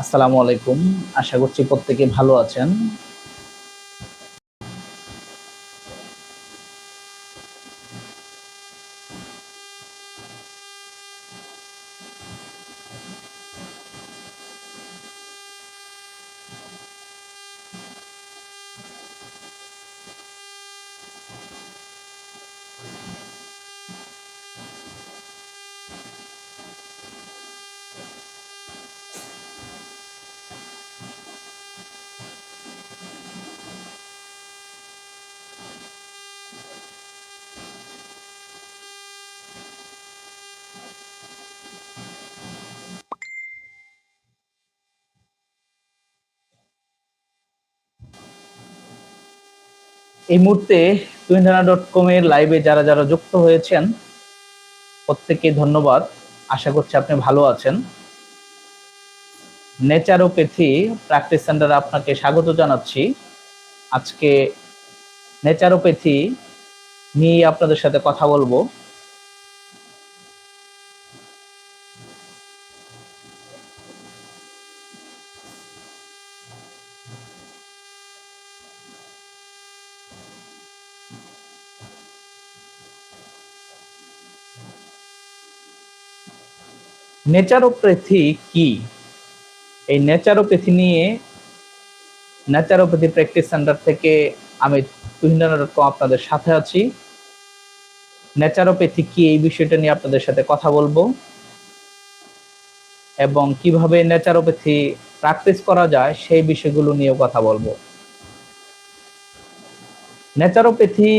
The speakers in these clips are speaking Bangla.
আসসালামু আলাইকুম। আশা করছি প্রত্যেকে ভালো আছেন। এই মুহূর্তে টুইন্টানা ডট কম এর লাইভে যারা যারা যুক্ত হয়েছেন, প্রত্যেককে ধন্যবাদ। আশা করছি আপনি ভালো আছেন। নেচারোপ্যাথি প্র্যাকটিস সেন্টারে আপনাকে স্বাগত জানাচ্ছি। আজকে নেচারোপ্যাথি নিয়ে আপনাদের সাথে কথা বলব। নেচারোপ্যাথি কি? এই নেচারোপ্যাথি নিয়ে নেচারোপ্যাথি প্র্যাকটিস সেন্টার থেকে আমি তুহিনানা আপনাদের সাথে আছি। নেচারোপ্যাথি কি এই বিষয়টা নিয়ে আপনাদের সাথে কথা বলব। এবং কীভাবে নেচারোপ্যাথি প্র্যাকটিস করা যায় সেই বিষয়গুলো নিয়েও কথা বলব। নেচারোপ্যাথি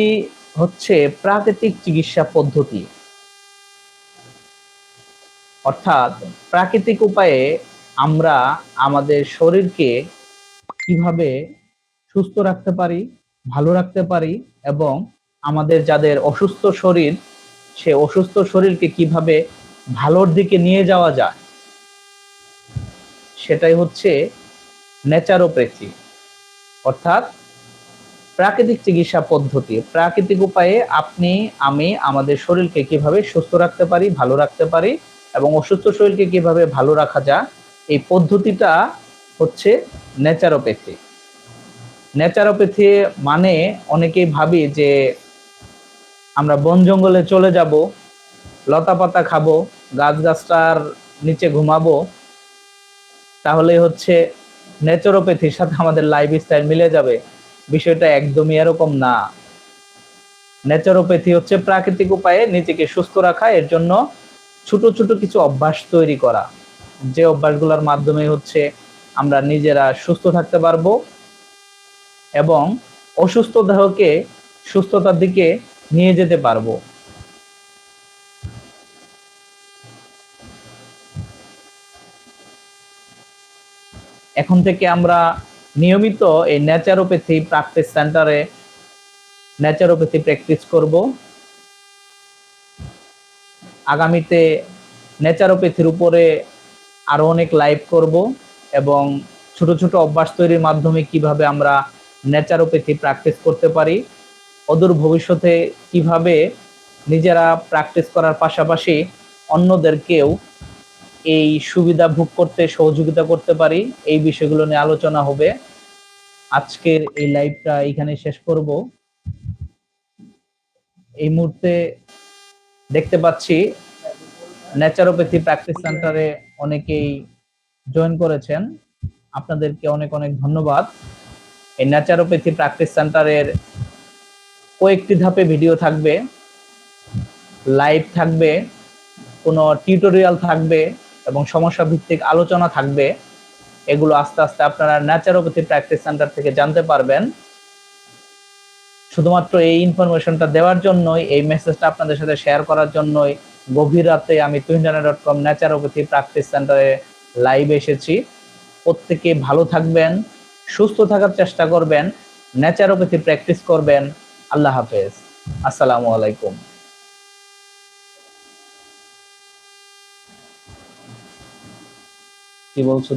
হচ্ছে প্রাকৃতিক চিকিৎসা পদ্ধতি। অর্থাৎ প্রাকৃতিক উপায়ে আমরা আমাদের শরীরকে কীভাবে সুস্থ রাখতে পারি, ভালো রাখতে পারি এবং আমাদের যাদের অসুস্থ শরীর, সে অসুস্থ শরীরকে কীভাবে ভালোর দিকে নিয়ে যাওয়া যায়, সেটাই হচ্ছে নেচারোপ্যাথি অর্থাৎ প্রাকৃতিক চিকিৎসা পদ্ধতি। প্রাকৃতিক উপায়ে আপনি, আমি, আমাদের শরীরকে কীভাবে সুস্থ রাখতে পারি, ভালো রাখতে পারি এবং অসুস্থ শরীরকে কীভাবে ভালো রাখা যায়, এই পদ্ধতিটা হচ্ছে নেচারোপ্যাথি নেচারোপ্যাথি মানে অনেকেই ভাবি যে আমরা বন জঙ্গলে চলে যাব লতা পাতা খাব গাছ গাছটার নিচে ঘুমাবো তাহলে হচ্ছে নেচারোপ্যাথির সাথে আমাদের লাইফ স্টাইল মিলে যাবে। বিষয়টা একদমই এরকম না। নেচারোপ্যাথি হচ্ছে প্রাকৃতিক উপায়ে নিজেকে সুস্থ রাখা, এর জন্য ছোট ছোট কিছু অভ্যাস তৈরি করা। যে অভ্যাসগুলোর মাধ্যমে হচ্ছে আমরা নিজেরা সুস্থ থাকতে পারব এবং অসুস্থ দেহকে সুস্থতার দিকে নিয়ে যেতে পারব। এখন থেকে আমরা নিয়মিত এই ন্যাচারোপ্যাথি প্র্যাকটিস সেন্টারে ন্যাচারোপ্যাথি প্র্যাকটিস করব। আগামীতে নেচারোপ্যাথির উপরে আরও অনেক লাইভ করব এবং ছোট ছোট অভ্যাস তৈরির মাধ্যমে কীভাবে আমরা ন্যাচারোপ্যাথি প্র্যাকটিস করতে পারি, অদূর ভবিষ্যতে কীভাবে নিজেরা প্র্যাকটিস করার পাশাপাশি অন্যদেরকেও এই সুবিধা ভোগ করতে, সহযোগিতা করতে পারি, এই বিষয়গুলো নিয়ে আলোচনা হবে। আজকের এই লাইভটা এখানে শেষ করব। এই মুহূর্তে দেখতে পাচ্ছি ন্যাচারোপ্যাথি প্র্যাকটিস সেন্টারে অনেকেই জয়েন করেছেন। আপনাদেরকে অনেক অনেক ধন্যবাদ। এই ন্যাচারোপ্যাথি প্র্যাকটিস সেন্টারের কয়েকটি ধাপে ভিডিও থাকবে লাইভ থাকবে, কোনো টিউটোরিয়াল থাকবে এবং সমস্যা ভিত্তিক আলোচনা থাকবে। এগুলো আস্তে আস্তে আপনারা ন্যাচারোপ্যাথি প্র্যাকটিস সেন্টার থেকে জানতে পারবেন। শুধুমাত্র এই ইনফরমেশনটা দেওয়ার জন্যই, এই মেসেজটা আপনাদের সাথে শেয়ার করার জন্যই গভীর রাতে আমি Tuhinjana dot com naturopathy practice সেন্টারে লাইভ এসেছি। প্রত্যেকে ভালো থাকবেন, সুস্থ থাকার চেষ্টা করবেন ন্যাচারোপ্যাথি প্র্যাকটিস করবেন। আল্লাহ হাফেজ। আসসালামু আলাইকুম। কি বলছো